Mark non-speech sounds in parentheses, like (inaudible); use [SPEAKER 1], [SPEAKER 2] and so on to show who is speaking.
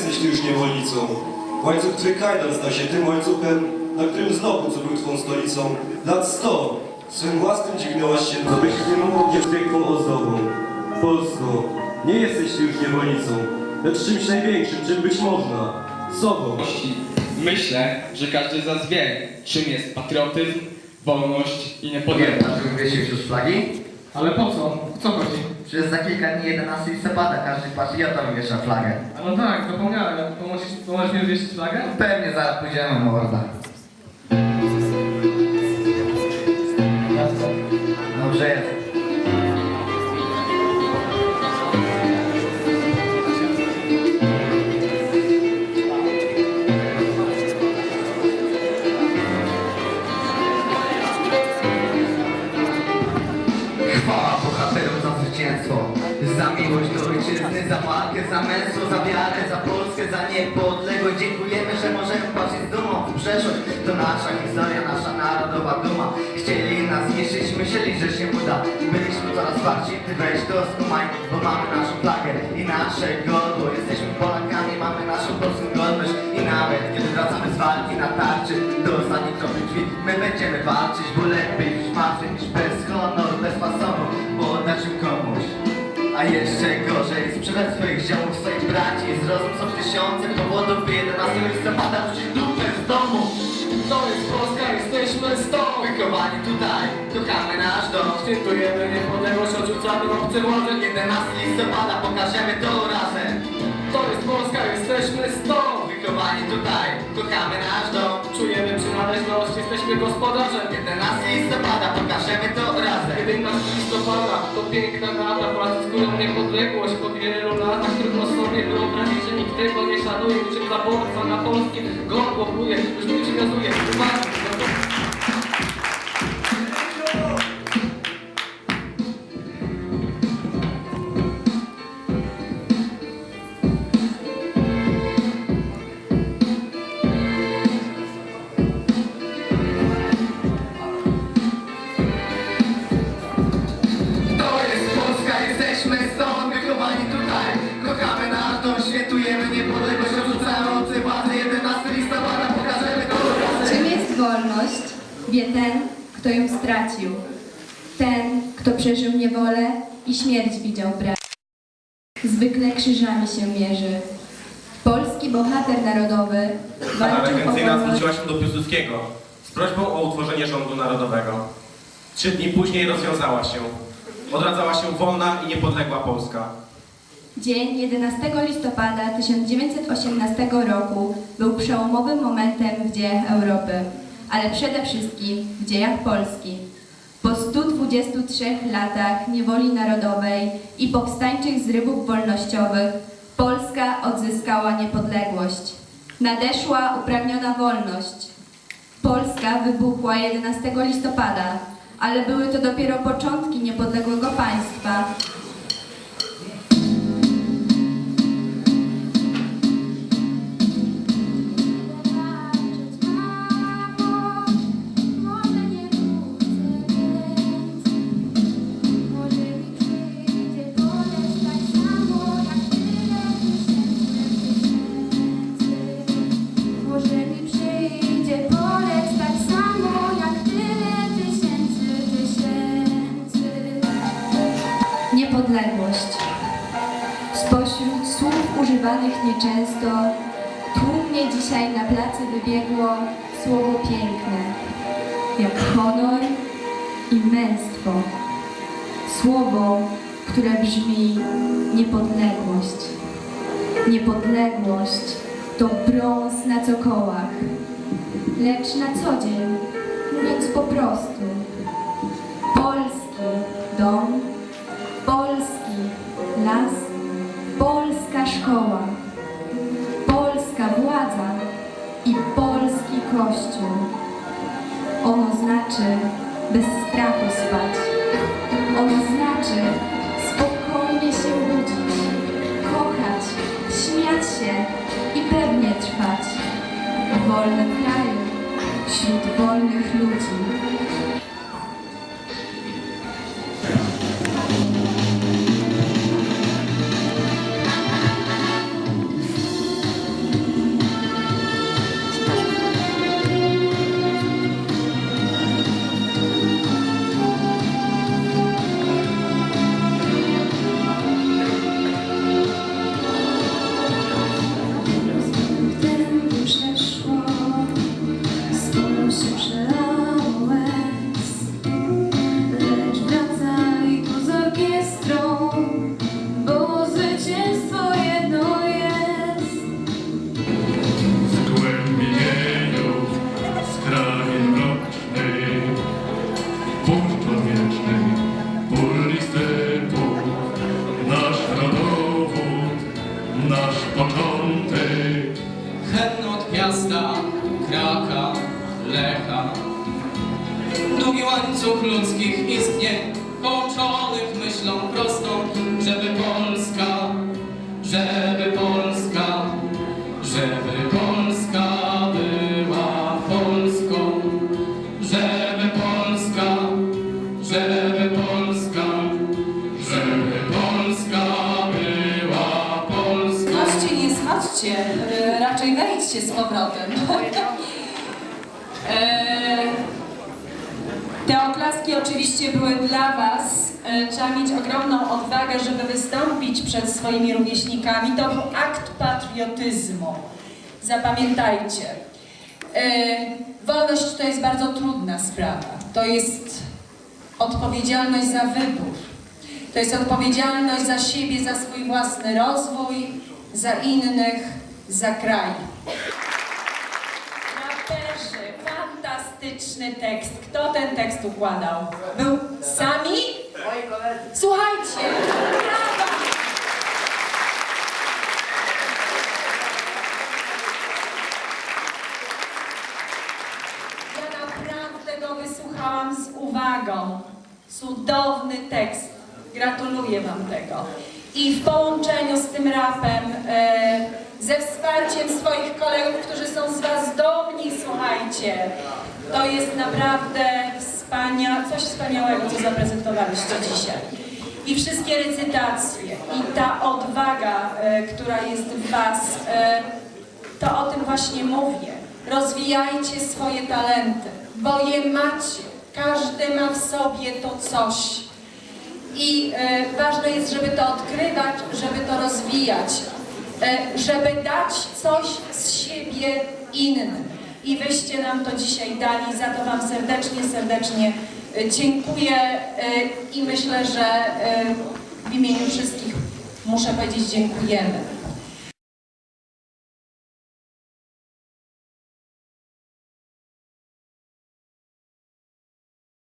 [SPEAKER 1] jesteś ty już niewolnicą. Łańcuch twój kajdan stał się tym łańcuchem, na którym znowu, co był twą stolicą. Lat sto swym własnym dźwignęłaś się do pięknym piękną ozdobą. Polsko, nie jesteś ty już niewolnicą, lecz czymś największym, czym być można. Sobą.
[SPEAKER 2] Myślę, że każdy z nas wie, czym jest patriotyzm, wolność i niepodległość.
[SPEAKER 3] Dlaczego wywiesił już flagi?
[SPEAKER 4] Ale po co? Co chodzi?
[SPEAKER 3] Przecież za kilka dni 11 listopada każdy patriota wywiesza flagę.
[SPEAKER 4] A no tak, zapomniałem. Pomożesz, pomożesz mi wieść flagę?
[SPEAKER 3] Pewnie zaraz pójdziemy, morda. Za niepodległość. Dziękujemy, że możemy patrzeć z dumą w przeszłość. To nasza historia, nasza narodowa duma. Chcieli nas zniszczyć, myśleli, że się uda. Byliśmy coraz bardziej, ty weź to skumaj Bo mamy naszą flagę i nasze godło. Jesteśmy Polakami, mamy naszą polską godność. I nawet kiedy wracamy z walki na tarczy Do ostatnich kropli krwi My będziemy walczyć, bo lepiej już martwy niż bez honoru, bez fasomu Bo oddać komuś? A jeszcze gorzej sprzedać swoich swoich braci Zrozum są tysiące powodów, by 11 listopada wrócić dupę z domu.
[SPEAKER 4] To jest Polska, jesteśmy stąd!
[SPEAKER 3] Wychowani tutaj, kochamy nasz dom.
[SPEAKER 4] Świętujemy niepodległość, odrzucamy obce władze.
[SPEAKER 3] 11 listopada pokażemy to razem.
[SPEAKER 4] To jest Polska, jesteśmy stąd!
[SPEAKER 3] Wychowani tutaj, kochamy nasz dom.
[SPEAKER 4] Czujemy przynależność, jesteśmy gospodarzem.
[SPEAKER 3] 11 listopada pokażemy to razem
[SPEAKER 4] 11 listopada to piękna data, Polacy skórą niepodległość Po wielu latach trudno sobie wyobrazić, że nikt tego nie szanuje Niczym zaborca na polskim gol głowuje, już nie uwagi
[SPEAKER 5] wie ten, kto ją stracił. Ten, kto przeżył niewolę i śmierć widział brak. Zwykle krzyżami się mierzy. Polski bohater narodowy walczył o wolność.
[SPEAKER 6] zwróciła się do Piłsudskiego z prośbą o utworzenie rządu narodowego. Trzy dni później rozwiązała się. Odradzała się wolna i niepodległa Polska.
[SPEAKER 5] Dzień 11 listopada 1918 roku był przełomowym momentem w dziejach Europy, ale przede wszystkim w dziejach Polski. Po 123 latach niewoli narodowej i powstańczych zrywów wolnościowych Polska odzyskała niepodległość. Nadeszła uprawniona wolność. Polska wybuchła 11 listopada, ale były to dopiero początki niepodległego państwa, Niepodległość. Spośród słów używanych nieczęsto, tłumnie dzisiaj na placy wybiegło słowo piękne, jak honor i męstwo. Słowo, które brzmi niepodległość. Niepodległość to brąz na cokołach, lecz na co dzień, mówiąc po prostu, las, polska szkoła, polska władza i polski kościół. Ono znaczy bez strachu spać. Ono znaczy spokojnie się budzić, kochać, śmiać się i pewnie trwać w wolnym kraju, wśród wolnych ludzi.
[SPEAKER 7] Piasta, Kraka, Lecha. Długi łańcuch ludzkich istnień, połączonych myślą prostą, żeby Polska, żeby Polska, żeby Polska
[SPEAKER 8] wejdźcie z powrotem. (laughs) E, Te oklaski oczywiście były dla Was. E, Trzeba mieć ogromną odwagę, żeby wystąpić przed swoimi rówieśnikami. To był akt patriotyzmu. Zapamiętajcie. E, Wolność to jest bardzo trudna sprawa. To jest odpowiedzialność za wybór. To jest odpowiedzialność za siebie, za swój własny rozwój, za innych, za kraj. Raperzy, fantastyczny tekst. Kto ten tekst układał? Był sami? Moi koledzy. Słuchajcie, brawa! Ja naprawdę go wysłuchałam z uwagą. Cudowny tekst. Gratuluję Wam tego. I w połączeniu z tym rapem, e, ze wsparciem swoich kolegów, którzy są z Was dumni, słuchajcie, to jest naprawdę wspania coś wspaniałego, co zaprezentowaliście dzisiaj. I wszystkie recytacje, i ta odwaga, e, która jest w Was, e, to o tym właśnie mówię. Rozwijajcie swoje talenty, bo je macie. Każdy ma w sobie to coś. I e, ważne jest, żeby to odkrywać, żeby to rozwijać, e, żeby dać coś z siebie innym. I wyście nam to dzisiaj dali, za to Wam serdecznie, serdecznie e, dziękuję e, i myślę, że e, w imieniu wszystkich muszę powiedzieć dziękujemy.